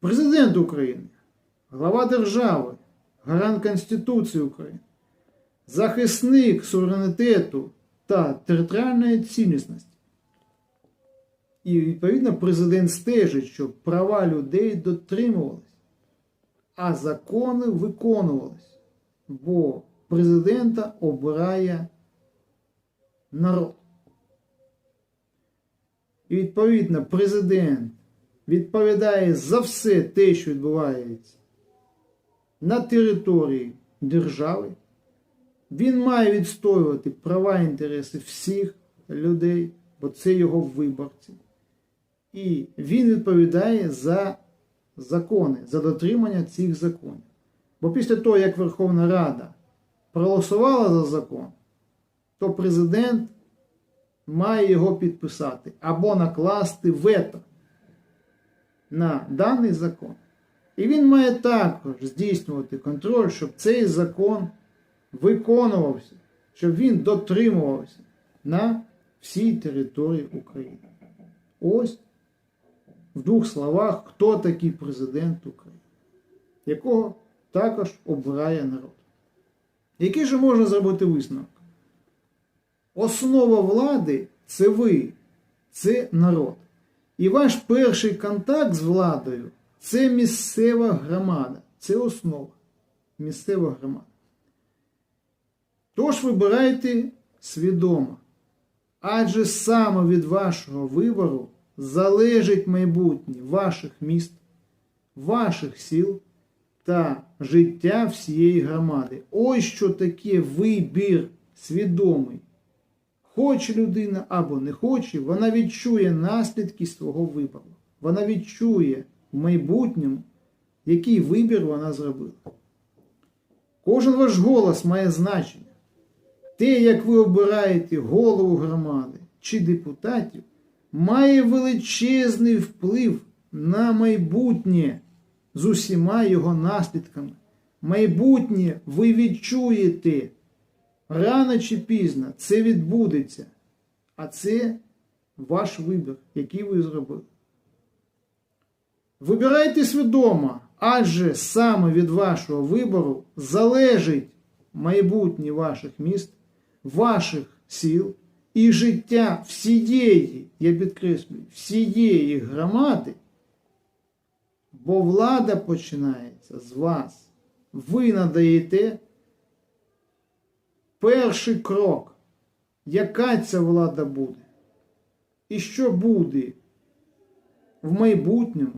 Президент України, глава держави, гарант Конституції України, захисник суверенітету та територіальної цілісності. І відповідно президент стежить, щоб права людей дотримувались, а закони виконувались. Бо президента обирає народ. І відповідно президент відповідає за все те, що відбувається на території держави. Він має відстоювати права і інтереси всіх людей, бо це його виборці. І він відповідає за закони, за дотримання цих законів. Бо після того, як Верховна Рада проголосувала за закон, то президент має його підписати або накласти вето на даний закон. І він має також здійснювати контроль, щоб цей закон виконувався, щоб він дотримувався на всій території України. Ось в двох словах, хто такий президент України, якого також обирає народ. Який же можна зробити висновок? Основа влади це ви, це народ. І ваш перший контакт з владою це місцева громада, це основа. Місцева громада. Тож вибирайте свідомо. Адже саме від вашого вибору залежить майбутнє ваших міст, ваших сіл та життя всієї громади. Ось що таке вибір свідомий. Хоче людина або не хоче, вона відчує наслідки свого вибору. Вона відчує в майбутньому, який вибір вона зробила. Кожен ваш голос має значення. Те, як ви обираєте голову громади чи депутатів, має величезний вплив на майбутнє з усіма його наслідками. Майбутнє ви відчуєте. Рано чи пізно це відбудеться. А це ваш вибір, який ви зробили. Вибирайте свідомо, адже саме від вашого вибору залежить майбутнє ваших міст, ваших сіл і життя всієї, я підкреслюю, всієї громади, бо влада починається з вас. Ви надаєте перший крок, яка ця влада буде, і що буде в майбутньому.